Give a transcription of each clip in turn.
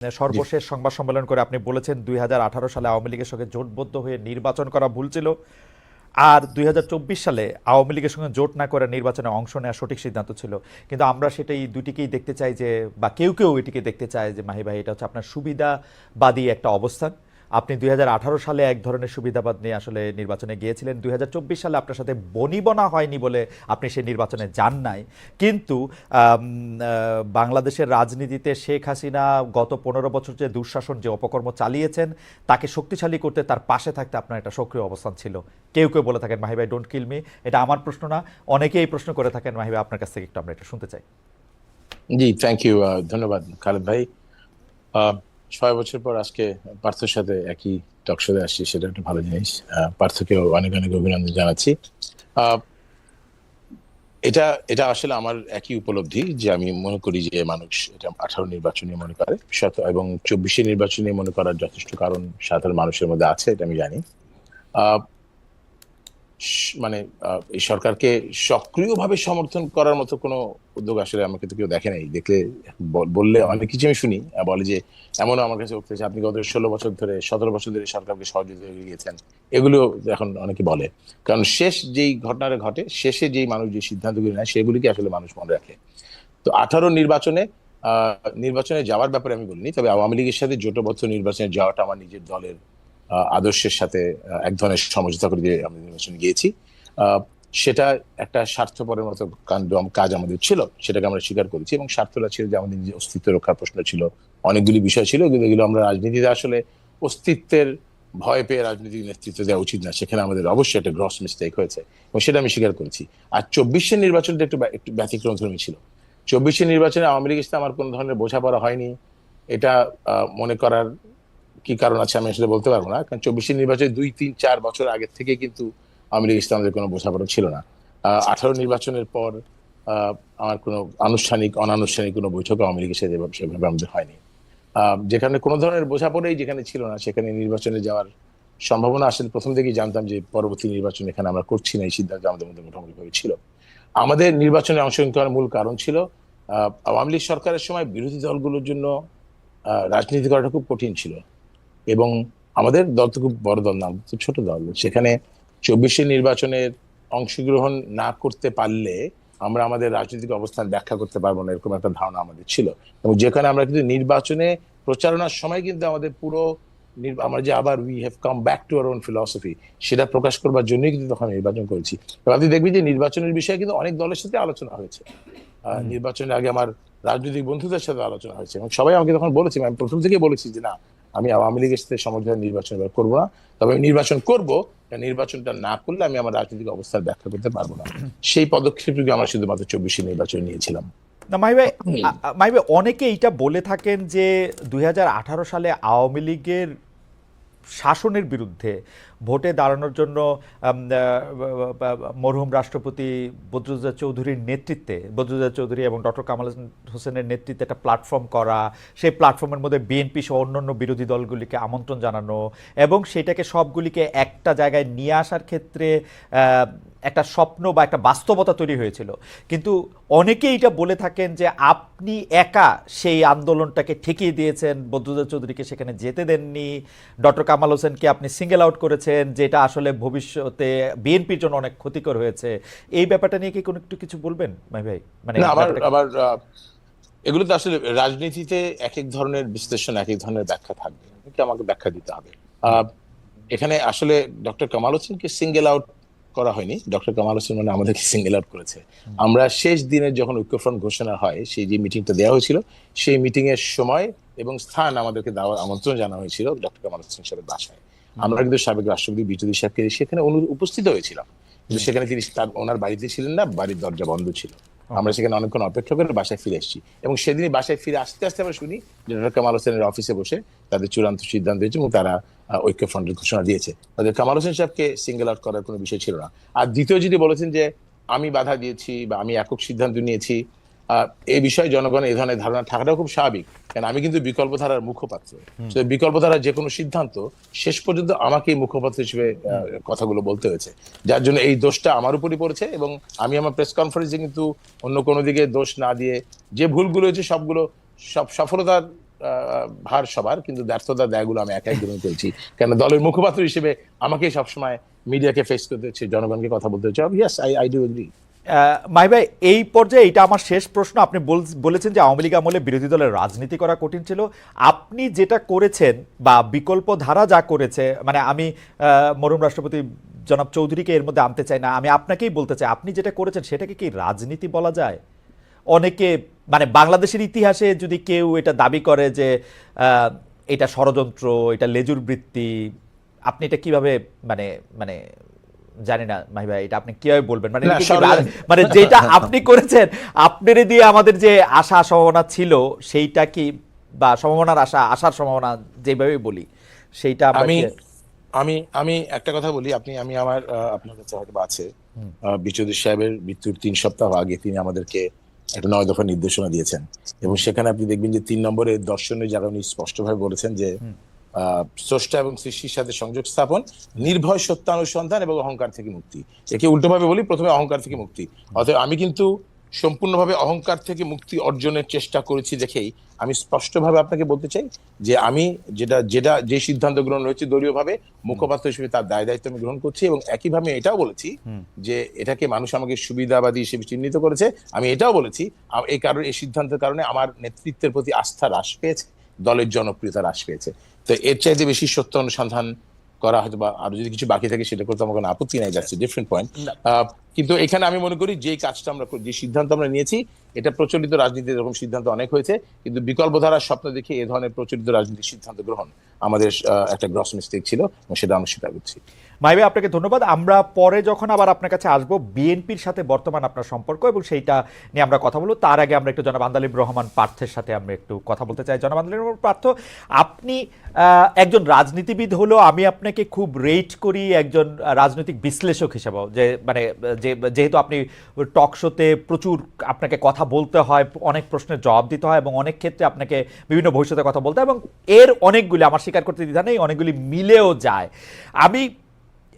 সর্বশেষ সংবাদ সম্মেলন করে আপনি বলেছেন দুই হাজার আঠারো সালে আওয়ামী লীগের সঙ্গে জোটবদ্ধ হয়ে নির্বাচন করা ভুল ছিল। আর দুই হাজার চব্বিশ সালে আওয়ামী লীগের সঙ্গে জোট না করে নির্বাচনে অংশ নেওয়া সঠিক সিদ্ধান্ত ছিল। কিন্তু আমরা সেটাই দুটিকেই দেখতে চাই যে, বা কেউ কেউ এটিকে দেখতে চায় যে, মাহি ভাই, এটা হচ্ছে আপনার সুবিধাবাদী একটা অবস্থান। আপনি দুই হাজার আঠারো সালে এক ধরনের সুবিধাবাদ নিয়ে আসলে নির্বাচনে গিয়েছিলেন। দুই হাজার চব্বিশ সালে আপনার সাথে বনিবনা হয়নি বলে আপনি সেই নির্বাচনে যান নাই। কিন্তু বাংলাদেশের রাজনীতিতে শেখ হাসিনা গত পনেরো বছর যে দুঃশাসন, যে অপকর্ম চালিয়েছেন, তাকে শক্তিশালী করতে তার পাশে থাকতে আপনার একটা সক্রিয় অবস্থান ছিল। কেউ কেউ বলে থাকেন মাহিবাই ডোন্ট কিল মি এটা আমার প্রশ্ন না। অনেকেই প্রশ্ন করে থাকেন মাহিবাই আপনার কাছ থেকে একটু আমরা এটা শুনতে চাই। জি থ্যাংক ইউ ধন্যবাদ, খালেদ ভাই। ছয় বছর পর আজকে পার্থর সাথে একই টক শোতে আসছি, সেটা একটা ভালো জিনিস। পার্থকে অনেক অনেক অভিনন্দন জানাচ্ছি। এটা এটা আসলে আমার একই উপলব্ধি যে আমি মনে করি যে মানুষ এটা আঠারো নির্বাচনে মনে করে এবং চব্বিশে নির্বাচনে মনে করার যথেষ্ট কারণ সাধারণ মানুষের মধ্যে আছে, এটা আমি জানি। মানে এই সরকারকে সক্রিয়ভাবে সমর্থন করার মতো কোনো উদ্যোগ আসলে আমাকে তো কেউ দেখে নাই। দেখলে বললে অনেক কিছু আমি শুনি বলে যে এমনও আমার কাছে উঠতেছে, আপনি গত ষোলো বছর ধরে, সতেরো বছর ধরে সরকারকে সহযোগিতা গিয়েছেন। এগুলো এখন অনেকে বলে। কারণ শেষ যেই ঘটনাটা ঘটে, শেষে যেই মানুষ যে সিদ্ধান্তগুলি নেয়, সেগুলিকে আসলে মানুষ মনে রাখে। তো আঠারো নির্বাচনে নির্বাচনে যাওয়ার ব্যাপারে আমি বলিনি, তবে আওয়ামী লীগের সাথে জোটবদ্ধ নির্বাচনে যাওয়াটা আমার নিজের দলের আদর্শের সাথে এক ধরনের সমঝোতা করে দিয়ে আমি নির্বাচনে গিয়েছি। সেটা একটা স্বার্থপরের মতো কাণ্ড কাজ আমাদের ছিল, সেটাকে আমরা স্বীকার করেছি এবং স্বার্থটা ছিল যে আমাদের নিজের অস্তিত্ব রক্ষার প্রশ্ন ছিল। অনেকগুলি বিষয় ছিল, কিন্তু এগুলো আমরা রাজনীতিতে আসলে অস্তিত্বের ভয় পেয়ে রাজনৈতিক নেতৃত্ব দেওয়া উচিত না। সেখানে আমাদের অবশ্যই একটা গ্রস মিস্টেক হয়েছে এবং সেটা আমি স্বীকার করেছি। আর চব্বিশের নির্বাচনটা একটু একটু ব্যতিক্রম ধর্মী ছিল। চব্বিশের নির্বাচনে আওয়ামী লীগের সাথে আমার কোনো ধরনের বোঝাপড়া হয়নি। এটা মনে করার কি কারণ আছে আমি আসলে বলতে পারব না। কারণ চব্বিশের নির্বাচনে দুই, তিন, চার বছর আগে থেকে কিন্তু আওয়ামী লীগের সাথে আমাদের কোনো বোঝাপড়া ছিল না। আঠারো নির্বাচনের পর আমার কোনো আনুষ্ঠানিক, অনানুষ্ঠানিক কোনো বৈঠক আওয়ামী লীগের সাথে সেভাবে আমাদের হয়নি। যেখানে কোনো ধরনের বোঝাপড়াই যেখানে ছিল না, সেখানে নির্বাচনে যাওয়ার সম্ভাবনা আসলে প্রথম থেকেই জানতাম যে পরবর্তী নির্বাচন এখানে আমরা করছি না, এই সিদ্ধান্ত আমাদের মধ্যে মোটামুটি ভাবে ছিল। আমাদের নির্বাচনে অংশগ্রহণ করার মূল কারণ ছিল আওয়ামী লীগ সরকারের সময় বিরোধী দলগুলোর জন্য রাজনীতি করাটা খুব কঠিন ছিল। এবং আমাদের দল তো খুব বড় দল না তো ছোট দল। সেখানে চব্বিশের নির্বাচনের অংশগ্রহণ না করতে পারলে আমরা আমাদের রাজনৈতিক অবস্থান ব্যাখ্যা করতে পারব না এরকম একটা ধারণা আমাদের ছিল। এবং যেখানে আমরা কিন্তু নির্বাচনে প্রচারণার সময় কিন্তু আমাদের পুরো আমরা যে আবার we have come back to our own philosophy সেটা প্রকাশ করবার জন্যই কিন্তু তখন নির্বাচন করেছি। আপনি দেখবেন যে নির্বাচনের বিষয়ে কিন্তু অনেক দলের সাথে আলোচনা হয়েছে। নির্বাচনের আগে আমার রাজনৈতিক বন্ধুদের সাথে আলোচনা হয়েছে। এবং সবাই আমাকে তখন বলেছে আমি প্রথম থেকে বলেছি যে না আমি আওয়ামী লীগের সাথে সমর্থন নির্বাচন এবার করব না। তবে আমি নির্বাচন করব নির্বাচনটা না করলে আমি আমার রাজনৈতিক অবস্থার ব্যাখ্যা করতে পারব না। সেই পদক্ষেপটুকু আমরা শুধুমাত্র চব্বিশে নির্বাচন নিয়েছিলাম। না মাহি অনেকে এটা বলে থাকেন যে দুই হাজার আঠারো সালে আওয়ামী লীগের শাসনের বিরুদ্ধে ভোটে দাঁড়ানোর জন্য মরহুম রাষ্ট্রপতি বদরুদ্দোজা চৌধুরীর নেতৃত্বে বদরুদ্দোজা চৌধুরী এবং ডক্টর কামাল হোসেনের নেতৃত্বে একটা প্ল্যাটফর্ম করা, সেই প্ল্যাটফর্মের মধ্যে বিএনপি সহ অন্যান্য বিরোধী দলগুলিকে আমন্ত্রণ জানানো এবং সেটাকে সবগুলিকে একটা জায়গায় নিয়ে আসার ক্ষেত্রে একটা স্বপ্ন বা একটা বাস্তবতা তৈরি হয়েছিল। কিন্তু অনেকে এটা বলে থাকেন যে আপনি একা সেই আন্দোলনটাকে ঠেকিয়ে দিয়েছেন বদরুদ্দোজা চৌধুরীকে সেখানে যেতে দেননি। ডক্টর কামাল হোসেনকে আপনি সিঙ্গেল আউট করেছেন। যেটা আসলে ভবিষ্যতে বিএনপির জন্য অনেক ক্ষতিকর হয়েছে। এই ব্যাপারটা নিয়ে কি কোনো একটু কিছু বলবেন ভাই ভাই? মানে আবার আবার এগুলো তো আসলে রাজনীতিতে এক এক ধরনের বিশ্লেষণ এক এক ধরনের ব্যাখ্যা থাকবে। আমাকে ব্যাখ্যা দিতে হবে। এখানে আসলে ডক্টর কামাল হোসেনকে সিঙ্গেল আউট করা হয়নি। ডক্টর কামাল হোসেন মানে আমাদেরকে সিঙ্গেল আউট করেছে। আমরা শেষ দিনে যখন ঐক্যফ্রন্ট ঘোষণা হয় সেই যে মিটিংটা দেওয়া হয়েছিল সেই মিটিং এর সময় এবং স্থান আমাদেরকে দেওয়ার আমন্ত্রণ জানা হয়েছিল ডক্টর কামাল হোসেন সাহেবের বাসায়। আমরা কিন্তু সাবেক রাষ্ট্রপতি বিজুদি সাহেবকে সেখানে উপস্থিত হয়েছিলাম। কিন্তু সেখানে তিনি তার ওনার বাড়িতে ছিলেন না বাড়ির দরজা বন্ধ ছিল। আমরা সেখানে অনেকক্ষণ অপেক্ষা করে বাসায় ফিরে এসেছি। এবং সেদিনই বাসায় ফিরে আসতে আসতে আমরা শুনি যে কামাল হোসেনের অফিসে বসে তাদের চূড়ান্ত সিদ্ধান্ত হয়েছে এবং তারা ঐক্য ফ্রন্টের ঘোষণা দিয়েছে। তাদের কামাল হোসেন সাহেবকে সিঙ্গেল আউট করার কোনো বিষয় ছিল না। আর দ্বিতীয় যদি বলেছেন যে আমি বাধা দিয়েছি বা আমি একক সিদ্ধান্ত নিয়েছি এই বিষয়ে জনগণের এই ধরনের ধারণা থাকাটা খুব স্বাভাবিক। কারণ আমি কিন্তু বিকল্প ধারার মুখপাত্র তো বিকল্প ধারার যে কোনো সিদ্ধান্ত শেষ পর্যন্ত আমাকেই মুখপাত্র হিসেবে কথাগুলো বলতে হয়েছে। যার জন্য এই দোষটা আমার উপরই পড়েছে এবং আমি আমার প্রেস কনফারেন্সে কিন্তু অন্য কোনো দিকে দোষ না দিয়ে যে ভুলগুলো হয়েছে সবগুলো সব সফলতার আহ, ভার সবার কিন্তু ব্যর্থতা দায়গুলো আমি একাই গ্রহণ করেছি। কেন দলের মুখপাত্র হিসেবে আমাকে সবসময় মিডিয়াকে ফেস করতে হচ্ছে জনগণকে কথা বলতে হচ্ছে। Yes I I do agree my ভাই এই পর্যায়ে এটা আমার শেষ প্রশ্ন। আপনি বল- বলেছেন যে আওয়ামী লীগ আমলে বিরোধী দলের রাজনীতি করা কঠিন ছিল। আপনি যেটা করেছেন বা বিকল্প ধারা যা করেছে মানে আমি আহ, মরহুম রাষ্ট্রপতি জনাব চৌধুরীকে এর মধ্যে আনতে চাই না আমি আপনাকেই বলতে চাই আপনি যেটা করেছেন সেটাকে কি রাজনীতি বলা যায়? অনেকে মানে বাংলাদেশের ইতিহাসে যদি কেউ এটা দাবি করে যে এটা ষড়যন্ত্র এটা লেজুর বৃত্তি আপনি এটা কীভাবে মানে মানে জানি না মাহি ভাই এটা আপনি কীভাবে বলবেন? মানে মানে যেটা আপনি করেছেন আপনার দিয়ে আমাদের যে আশা সম্ভাবনা ছিল সেইটা কি বা সম্ভাবনার আশা আশার সম্ভাবনা যেভাবে বলি সেইটা আমি আমি আমি একটা কথা বলি আপনি আমি আমার আপনার কাছে হয়তো আছে। বিচৌধুরী সাহেবের মৃত্যুর তিন সপ্তাহ আগে তিনি আমাদেরকে একটা নয় দফা নির্দেশনা দিয়েছেন। এবং সেখানে আপনি দেখবেন যে তিন নম্বরে দর্শনের জায়গা উনি স্পষ্টভাবে বলেছেন যে স্রষ্টা এবং সৃষ্টির সাথে সংযোগ স্থাপন নির্ভয় সত্যানুসন্ধান এবং অহংকার থেকে মুক্তি। একে উল্টোভাবে বলি প্রথমে অহংকার থেকে মুক্তি। অতএব আমি কিন্তু সম্পূর্ণভাবে অহংকার থেকে মুক্তি অর্জনের চেষ্টা করেছি দেখেই আমি স্পষ্টভাবে আপনাকে বলতে চাই যে আমি যেটা যেটা যে সিদ্ধান্ত গ্রহণ হয়েছে দলীয়ভাবে মুখপাত্র হিসেবে তার দায় দায়িত্ব আমি গ্রহণ করছি এবং একইভাবে এটাও বলেছি যে এটাকে মানুষ আমাকে সুবিধাবাদী হিসেবে চিহ্নিত করেছে। আমি এটাও বলেছি এই কারণে এই সিদ্ধান্তের কারণে আমার নেতৃত্বের প্রতি আস্থা হ্রাস পেয়েছে। দলের জনপ্রিয়তা হ্রাস পেয়েছে। তো এর চাইতে বেশি সত্য অনুসন্ধান করা হয়তো বা আরও যদি কিছু বাকি থাকে সেটা করতে আমার কোনো আপত্তি নাই যাচ্ছে ডিফারেন্ট পয়েন্ট কিন্তু এখানে আমি মনে করি যে কাজটা আমরা যে সিদ্ধান্ত আমরা নিয়েছি এটা প্রচলিত রাজনীতির এরকম সিদ্ধান্ত অনেক হয়েছে কিন্তু বিকল্প ধারার স্বপ্ন দেখে এ ধরনের প্রচলিত রাজনীতির সিদ্ধান্ত গ্রহণ আমাদের একটা গ্রস মিস্টেক ছিল এবং সেটা আমরা স্বীকার করছি। মাই ভাই আপনাকে ধন্যবাদ। আমরা পরে যখন আবার আপনার কাছে আসব বিএনপির সাথে বর্তমান আপনার সম্পর্ক এবং সেইটা নিয়ে আমরা কথা বলব। তার আগে আমরা একটু জনাব আন্দালিব রহমান পার্থের সাথে আমরা একটু কথা বলতে চাই। জনাব আন্দালিব রহমান পার্থ, আপনি একজন রাজনীতিবিদ হলো, আমি আপনাকে খুব রেট করি একজন রাজনৈতিক বিশ্লেষক হিসেবেও। যে মানে যে, যেহেতু আপনি টক শোতে প্রচুর আপনাকে কথা বলতে হয়, অনেক প্রশ্নের জবাব দিতে হয় এবং অনেক ক্ষেত্রে আপনাকে বিভিন্ন ভবিষ্যতে কথা বলতে হয় এবং এর অনেকগুলি, আমার স্বীকার করতে দ্বিধা নেই, অনেকগুলি মিলেও যায়। আমি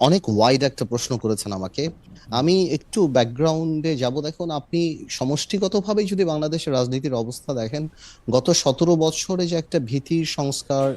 অনেক ওয়াইড একটা প্রশ্ন করেছেন আমাকে। আমি একটু ব্যাকগ্রাউন্ডে যাব। দেখুন, আপনি সমষ্টিগতভাবে যদি বাংলাদেশের রাজনীতির অবস্থা দেখেন, গত সতেরো বছরে যে একটা ভীতির সংস্কার